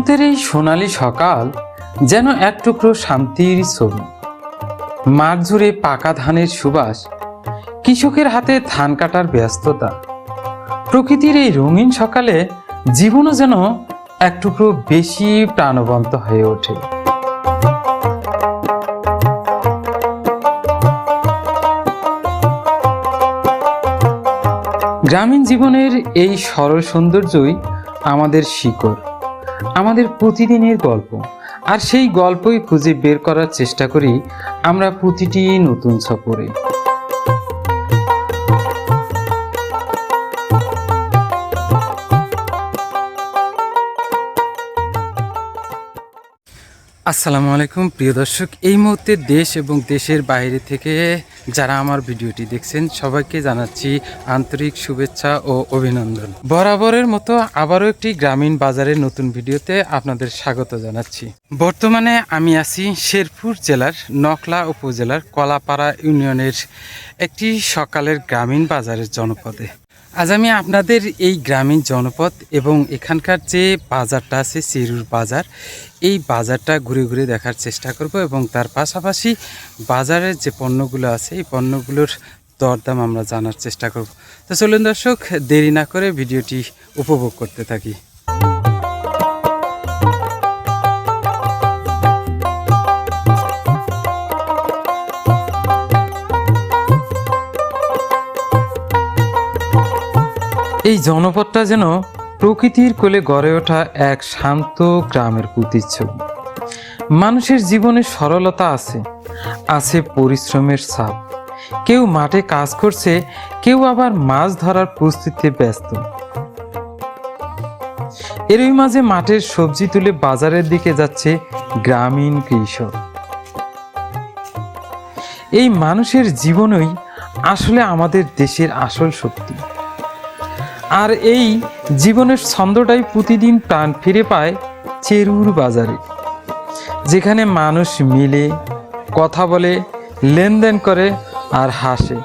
হেমন্তের এই সোনালি সকাল যেন এক টুকরো শান্তির ছবি। মাঠ জুড়ে পাকা ধানের সুবাস, কৃষকের হাতে ধান কাটার ব্যস্ততা। প্রকৃতির এই রঙিন সকালে জীবনও যেন এক টুকরো বেশি প্রাণবন্ত হয়ে ওঠে। গ্রামীণ জীবনের এই সরল সৌন্দর্যই আমাদের শিকড়। আমাদের প্রতিদিনের গল্প। আর সেই গল্পই খুঁজে বের করার চেষ্টা করি আমরা প্রতিটি নতুন সফরে। আসসালামু আলাইকুম, প্রিয় দর্শক। এই মুহূর্তে দেশ এবং দেশের বাইরে থেকে যারা আমার ভিডিওটি দেখছেন, সবাইকে জানাচ্ছি আন্তরিক শুভেচ্ছা ও অভিনন্দন। বরাবরের মতো আবারও একটি গ্রামীণ বাজারের নতুন ভিডিওতে আপনাদের স্বাগত জানাচ্ছি। বর্তমানে আমি আছি শেরপুর জেলার নকলা উপজেলার কলাপাড়া ইউনিয়নের একটি সকালের গ্রামীণ বাজারের জনপদে। আজ আমি আপনাদের এই গ্রামীণ জনপদ এবং এখানকার যে বাজারটা আছে সিরুর বাজার, এই বাজারটা ঘুরে ঘুরে দেখার চেষ্টা করব এবং তার পাশাপাশি বাজারের যে পণ্যগুলো আছে, এই পণ্যগুলোর দরদাম আমরা জানার চেষ্টা করব। তো চলুন দর্শক, দেরি না করে ভিডিওটি উপভোগ করতে থাকি। জনপদটা যেন প্রকৃতির কোলে গড়ে ওঠা এক শান্ত গ্রামের প্রতিচ্ছবি মানুষের জীবনে সরলতা আছে আছে পরিশ্রমের ছাপ। কেউ মাঠে কাজ করছে, কেউ আবার মাছ ধরার প্রস্তুতিতে ব্যস্ত। এরই মাঝে মাঠের সবজি তুলে বাজারের দিকে যাচ্ছে গ্রামীণ কৃষক। এই মানুষের জীবনই আসলে আমাদের দেশের আসল শক্তি। আর এই জীবনের ছন্দটাই প্রতিদিন প্রাণ ফিরে পায় চেরুর বাজারে, যেখানে মানুষ মিলে, কথা বলে, লেনদেন করে আর হাসে।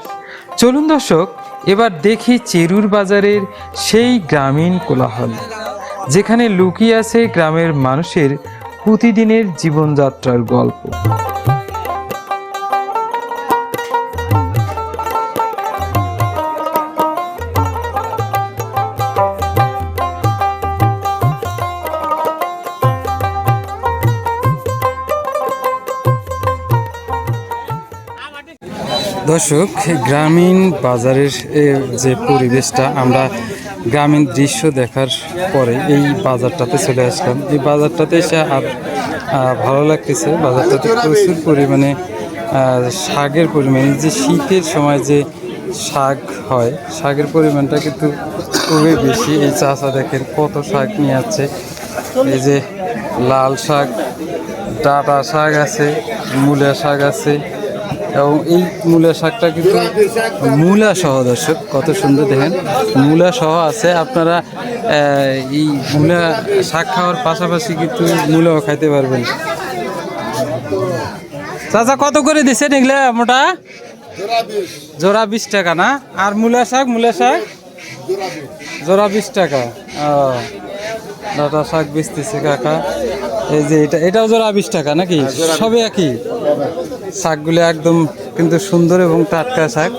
চলুন দর্শক, এবার দেখি চেরুর বাজারের সেই গ্রামীণ কোলাহল, যেখানে লুকিয়ে আছে গ্রামের মানুষের প্রতিদিনের জীবনযাত্রার গল্প। দর্শক, গ্রামীণ বাজারের যে পরিবেশটা, আমরা গ্রামীণ দৃশ্য দেখার পরে এই বাজারটাতে চলে আসলাম। এই বাজারটাতে এসে আর ভালো লাগতেছে। বাজারটাতে প্রচুর পরিমাণে শাকের পরিমাণ যে শীতের সময় যে শাক হয়, শাকের পরিমাণটা কিন্তু খুবই বেশি। এই চাষা দেখেন কত শাক নিয়ে যাচ্ছে এই যে লাল শাক, ডাটা শাক আছে, মূলা শাক আছে। এবং এই মূলা শাকটা কিন্তু মূলা সহ, দর্শক, কত সুন্দর, দেখেন, মূলা সহ আছে। আপনারা এই মূলা শাক খাওয়ার পাশাপাশি কিন্তু মূলাও খাইতে পারবেন। চাচা, কত করে দিচ্ছেন এগুলা মোটা? জোড়া বিশ টাকা না? আর মূলা শাক মূলা শাক? জোড়া বিশ টাকা। ও, ডাটা শাক বেচতেছে কাকা। এই যে এটা এটাও জোড়া বিশ টাকা নাকি? সবই একই? শাকগুলো একদম কিন্তু সুন্দর এবং টাটকা শাক।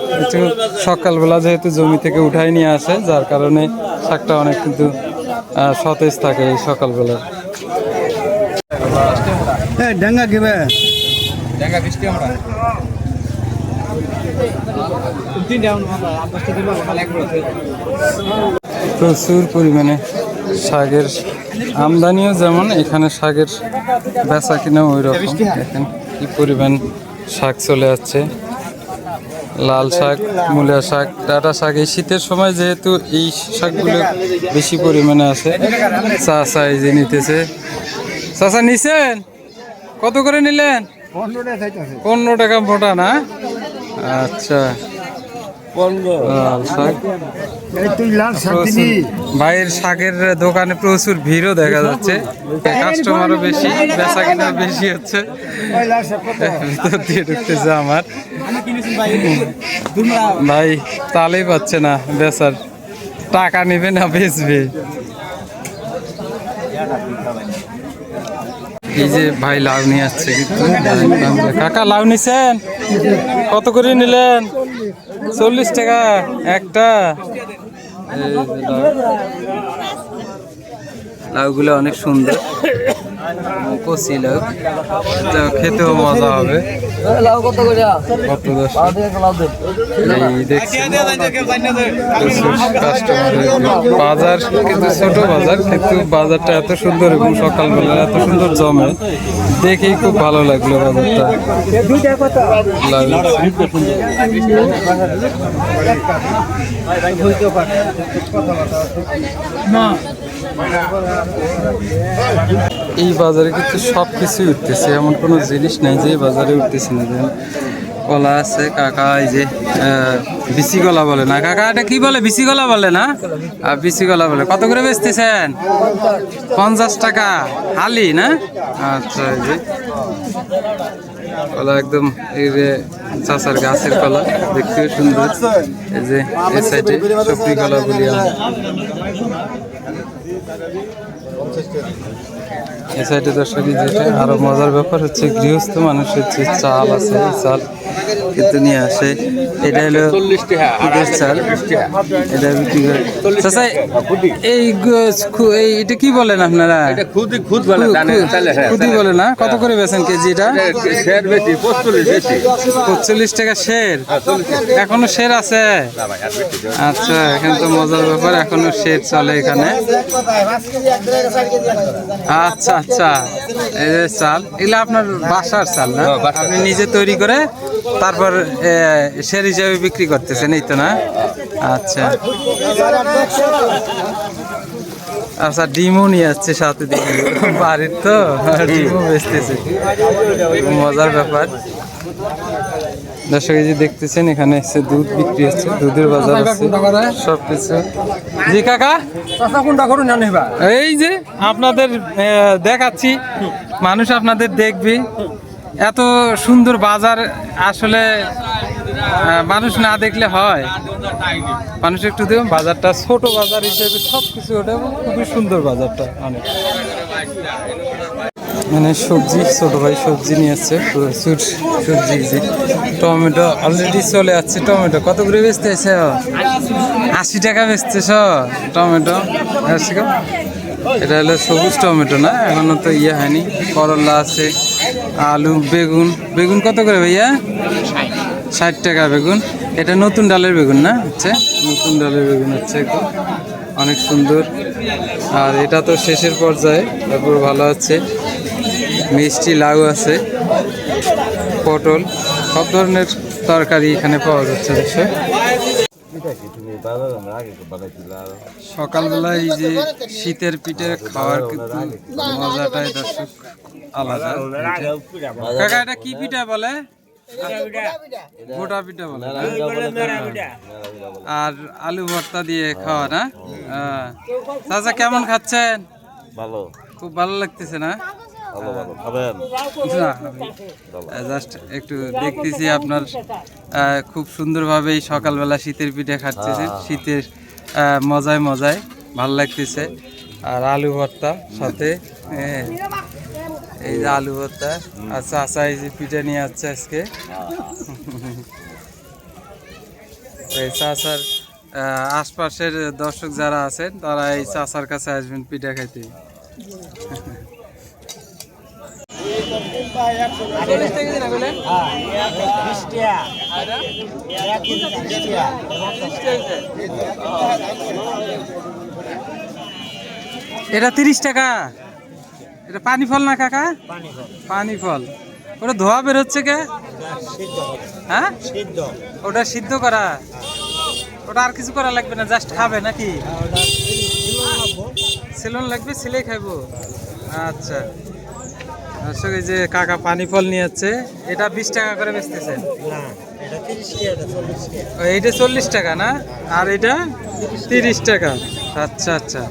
সকালবেলা যেহেতু জমি থেকে উঠাই নিয়ে আসে যার কারণে শাকটা অনেক কিন্তু সতেজ থাকে এই সকালবেলা। এ ডাঙ্গা কিবে? প্রচুর পরিমাণে শাকের আমদানিও যেমন, এখানে শাকের বেচা কিনা ওই রকম দেখেন কি পরিমাণ শাক চলে যাচ্ছে লাল শাক, মূলা শাক, ডাটা শাক। এই শীতের সময় যেহেতু এই শাকগুলো বেশি পরিমাণে আছে চা চা এই যে নিতেছে। চাচা নিছেন? কত করে নিলেন? পনেরো টাকা মোটা না? আচ্ছা। লাল শাক। ভাইয়ের শাকের দোকানে প্রচুর ভিড়ও দেখা যাচ্ছে। কাস্টমারও বেশি বেচা কিনা বেশি হচ্ছে। ভিতর দিয়ে ঢুকতেছে আমার। ভাই তালেই পাচ্ছে না বেচার। টাকা নেবে না বেচবে। এই যে ভাই লাউ নিয়ে আসছে কাকা লাউ নিছেন? কত করে নিলেন? চল্লিশ টাকা একটা। Anak. লাউগুলো অনেক সুন্দর। কচি লাউ। তো খেতেও মজা হবে। কত দশ? এই দেখছেন কাস্টমার বাজার কিন্তু ছোট বাজার কিন্তু বাজারটা এত সুন্দর এবং সকালবেলা এত সুন্দর জমে। দেখেই খুব ভালো লাগল বাজারটা। লাগছে। এই বাজারে কিন্তু সব কিছুই উঠতেছে। এমন কোনো জিনিস নাই যে বাজারে উঠতেছে না। কলা আছে কাকা এই যে বিচি কলা বলে না। কাকা এটা কি বলে? বিচি কলা বলে না? আহ, বিচি কলা বলে। কত করে বেচতেছেন? পঞ্চাশ টাকা। হালি না? আচ্ছা এই যে। কলা একদম এই যে চাষার গাছের কলা। দেখতেও সুন্দর। এই যে এই সাইডে সবজি কলা বলি আমরা। এই সাইডে দর্শক যেটা আরও মজার ব্যাপার হচ্ছে গৃহস্থ মানুষের যে চাল আছে এই চাল কিন্তু নিয়ে আসে। এটা হলো ঈদের চাল। এটা বিক্রি করে চাচা, এই এই এটা কি বলেন আপনারা? খুদি খুদ বলে দানের চালে হ্যাঁ খুদি বলে না? কত করে বেছেন কেজি এটা? পঁচল্লিশ টাকা শের এখনও শের আছে? আচ্ছা এখানে তো মজার ব্যাপার এখনও শের চলে এখানে। আচ্ছা আচ্ছা এই যে চাল এগুলো আপনার বাসার চাল না? আপনি নিজে তৈরি করে তারপর সের হিসাবে বিক্রি করতেছেন এই তো না? আচ্ছা। আচ্ছা ডিমও নিয়ে আসছে সাথে দিকে বাড়ির তো ডিমও বেচতেছে। মজার ব্যাপার। দর্শক এই যে দেখতেছেন এখানে এসে দুধ বিক্রি হচ্ছে দুধের বাজার আছে সব কিছু জি কাকা? এই যে আপনাদের দেখাচ্ছি মানুষ আপনাদের দেখবি। এত সুন্দর বাজার আসলে মানুষ না দেখলে হয়। মানুষ একটু দেব বাজারটা ছোট বাজার হিসেবে সব কিছু ওটা খুবই সুন্দর বাজারটা অনেক। মানে সবজি, ছোট ভাই সবজি নিয়ে আসছে প্রচুর সবজি যে টমেটো অলরেডি চলে যাচ্ছে টমেটো। কত করে বেচতেছে আশি টাকা বেচতেছ টমেটো। আশি এটা হলো সবুজ টমেটো না? এখনও তো ইয়ে হয়নি। করলা আছে, আলু, বেগুন। বেগুন কত করে ভাইয়া? ষাট টাকা বেগুন। এটা নতুন ডালের বেগুন না? হচ্ছে নতুন ডালের বেগুন হচ্ছে অনেক সুন্দর। আর এটা তো শেষের পর্যায়ে, তারপর ভালো আছে। মিষ্টি লাউ আছে পটল সব ধরনের তরকারি এখানে পাওয়া যাচ্ছে অবশ্য সকালবেলায় এই যে শীতের পিঠে খাওয়ার কিন্তু মজাটাই দর্শক আলাদা। কাকা এটা কি পিঠা বলে? গোটা পিঠা বলে আর আলু ভর্তা দিয়ে খাওয়া না? চাচা কেমন খাচ্ছেন? ভালো। খুব ভালো লাগতেছে না? ভালো ভালো খাবেন? জাস্ট একটু দেখতেছি আপনার খুব সুন্দরভাবে এই সকালবেলা শীতের পিঠে খাচ্ছেন শীতের মজায় মজায় ভালো লাগতেছে। আর আলু ভর্তা সাথে হ্যাঁ, এই যে আলু ভর্তা। আচ্ছা আচ্ছা এই যে পিঠে নিয়ে আসছে আজকে। এই চাচার আশপাশের দর্শক যারা আছেন তারা এই চাচার কাছে আসবেন পিঠা খাইতে। এটা তিরিশ টাকা। এটা পানি ফল না, কাকা? পানি ফল। ওটা ধোয়া বেরোচ্ছে কে? হ্যাঁ? ওটা সিদ্ধ করা। ওটা আর কিছু করা লাগবে না, জাস্ট খাবে নাকি? সেলুন লাগবে ছেলে খাইবো। আচ্ছা। দর্শক এই যে কাকা পানি ফল নিয়ে যাচ্ছে এটা বিশ টাকা করে বেচতেছে ও, এইটা চল্লিশ টাকা না? আর এটা তিরিশ টাকা। আচ্ছা আচ্ছা।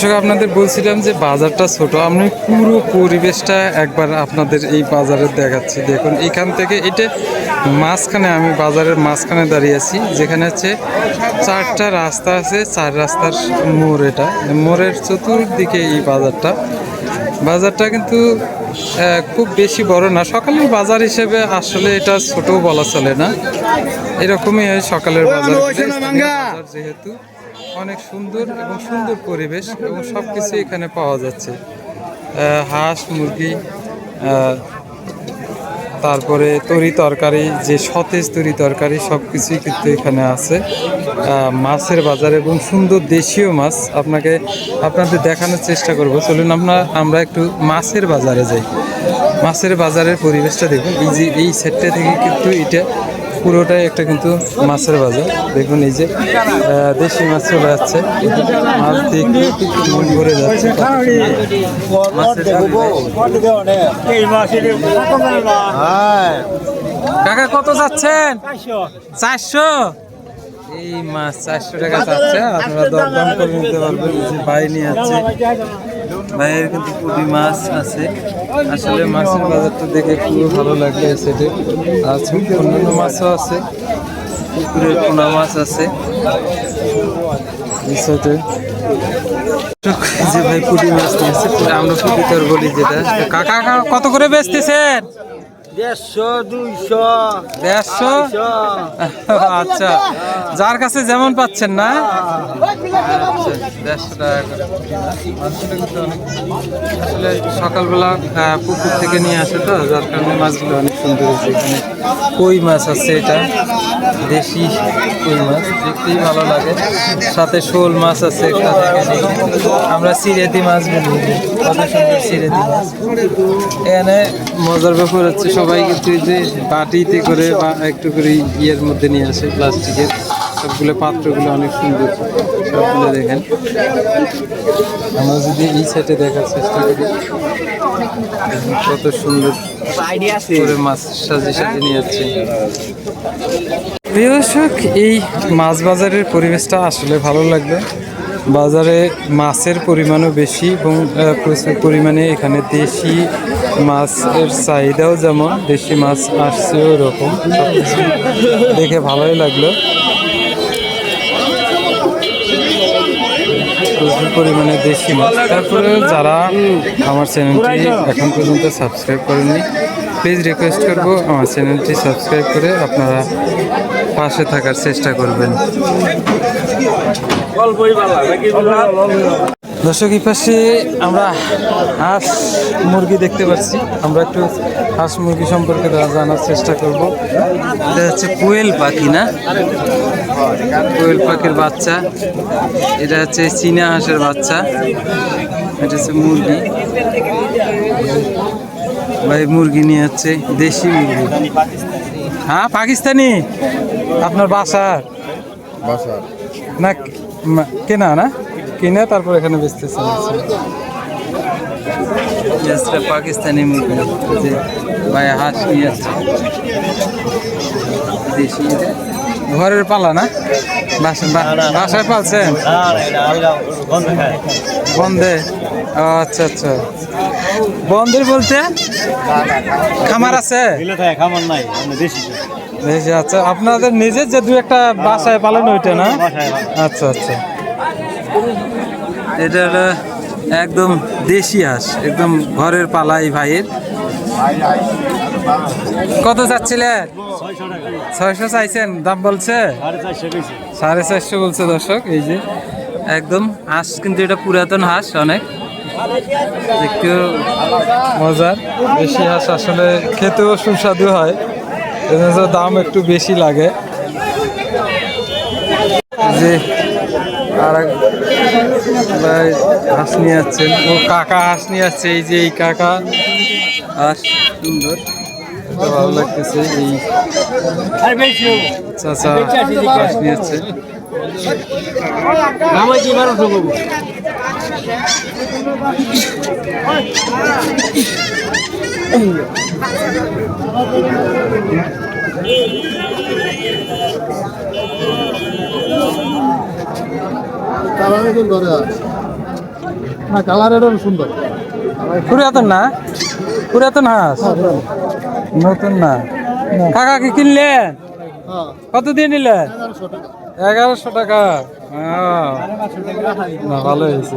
দর্শক আপনাদের বলছিলাম যে বাজারটা ছোট আমি পুরো পরিবেশটা একবার আপনাদের এই বাজারে দেখাচ্ছি। দেখুন এখান থেকে এটা মাঝখানে আমি বাজারের মাঝখানে দাঁড়িয়ে আছি যেখানে হচ্ছে চারটা রাস্তা আছে চার রাস্তার মোড় এটা। মোড়ের চতুর্দিকে এই বাজারটা। বাজারটা কিন্তু খুব বেশি বড় না সকালের বাজার হিসেবে আসলে এটা ছোটও বলা চলে না। এরকমই হয় সকালের বাজার। বাজার যেহেতু অনেক সুন্দর এবং সুন্দর পরিবেশ এবং সব কিছু এখানে পাওয়া যাচ্ছে। হাঁস, মুরগি তারপরে তরি তরকারি, যে সতেজ তরি তরকারি সব কিছুই কিন্তু এখানে আছে। মাছের বাজার এবং সুন্দর দেশীয় মাছ। আপনাকে, আপনাদের দেখানোর চেষ্টা করব। চলুন আপনার আমরা একটু মাছের বাজারে যাই। মাছের বাজারের পরিবেশটা দেখুন। এই যে এই সেটটা থেকে কিন্তু এটা পুরোটাই একটা কিন্তু মাছের বাজার। দেখুন এই যে আহ, দেশি মাছ চলে যাচ্ছে মাছ দেখে মন ভরে যাচ্ছে। কাকা কত যাচ্ছেন? চারশো। এই মাছ চারশো টাকা যাচ্ছে। আপনারা দরদাম করে নিতে পারবেন। যে ভাই নিয়ে যাচ্ছে। ভাইয়ের কিন্তু পুঁটি মাছ আছে। আসলে মাছের বাজারটা দেখে খুবই ভালো এই সেটে আর অন্যান্য মাছও আছে। পুকুরের পোনা মাছ আছে। যে ভাই পুঁটি মাছ নিয়েছে আমরা বলি যেটা। কাকা, কত করে বেচতেছেন? দেড়শো দুইশো দেড়শো? আচ্ছা যার কাছে যেমন পাচ্ছেন না? দেড়শো টাকা করে। মাছগুলো কিন্তু অনেক- আসলে সকালবেলা পুকুর থেকে নিয়ে আসে তো যার কারণে মাছগুলো অনেক সুন্দর হয়েছে এখানে। কই মাছ আছে এটা? দেশি কই মাছ, দেখতেই ভালো লাগে। সাথে শোল মাছ আছে একটা আমরা সিরেতি মাছ বলি। কত সুন্দর সিরেতি মাছ। এখানে মজার ব্যাপার হচ্ছে সবাই কিন্তু যে বাটিতে করে বা একটু করে ইয়ের মধ্যে নিয়ে আসে, প্লাস্টিকের। সবগুলো পাত্রগুলো অনেক সুন্দর। সবগুলো দেখেন। আমরা যদি এই সাইডে দেখার চেষ্টা করি। কত সুন্দর করে মাছ সাজিয়ে সাজিয়ে নিয়ে যাচ্ছে। প্রিয় দর্শক এই মাছ বাজারের পরিবেশটা আসলে ভালো লাগবে। বাজারে মাছের পরিমাণও বেশি এবং প্রচুর পরিমাণে এখানে দেশি মাছের চাহিদাও যেমন দেশি মাছ আসছে সবকিছু দেখে ভালোই লাগল। প্রচুর পরিমাণে দেশি মাছ। তারপরে যারা আমার চ্যানেলটি এখন পর্যন্ত সাবস্ক্রাইব করেননি প্লিজ রিকোয়েস্ট করব আমার চ্যানেলটি সাবস্ক্রাইব করে আপনারা পাশে থাকার চেষ্টা করবেন। দর্শক এই পাশে আমরা হাঁস মুরগি দেখতে পাচ্ছি। আমরা একটু হাঁস মুরগি সম্পর্কে জানার চেষ্টা করব। এটা হচ্ছে কোয়েল পাখি না? কোয়েল পাখির বাচ্চা। এটা হচ্ছে চীনা হাঁসের বাচ্চা। এটা হচ্ছে মুরগি। ভাই মুরগি নিয়ে হচ্ছে দেশি মুরগি। হ্যাঁ পাকিস্তানি? আপনার বাসার? না কেনা না? কিনে তারপর এখানে বেচতেছে। আচ্ছা। পাকিস্তানি মুরগি যে ভাই হাঁস নিয়ে আসছে। দেশি এটা। ঘরের পালা না? বাসা- বাসায় পালছেন বন্ধে আচ্ছা আচ্ছা। বন্ধের বলতে খামার আছে? নাই আচ্ছা। আপনাদের নিজের যে দু একটা বাসায় পালন ওইটা না? আচ্ছা আচ্ছা। এটা একদম দেশি হাঁস, একদম ঘরের পালাই ভাইয়ের। কত চাচ্ছিলেন? ছয়শো চাইছেন, দাম বলছে? সাড়ে চারশো বলছে দর্শক, এই যে। একদম হাঁস কিন্তু এটা পুরাতন হাঁস অনেক। একটু মজার। বেশি হাঁস আসলে খেতেও সুস্বাদু হয় দাম একটু বেশি লাগে। যে আর ভাই হাঁস নিয়ে যাচ্ছেন। ও কাকা হাঁস নিয়ে যাচ্ছে, এই যে এই কাকা। হাঁস, সুন্দর। ভালো লাগতেছে এই চাচা হাঁস নিয়ে যাচ্ছে। না কালারেরও সুন্দর। পুরাতন না? পুরাতন হাঁস? নতুন না? কাকা কি কিনলেন? হ্যাঁ। কত দিয়ে নিলেন? এগারোশো টাকা। এগারোশো না ভালো হয়েছে।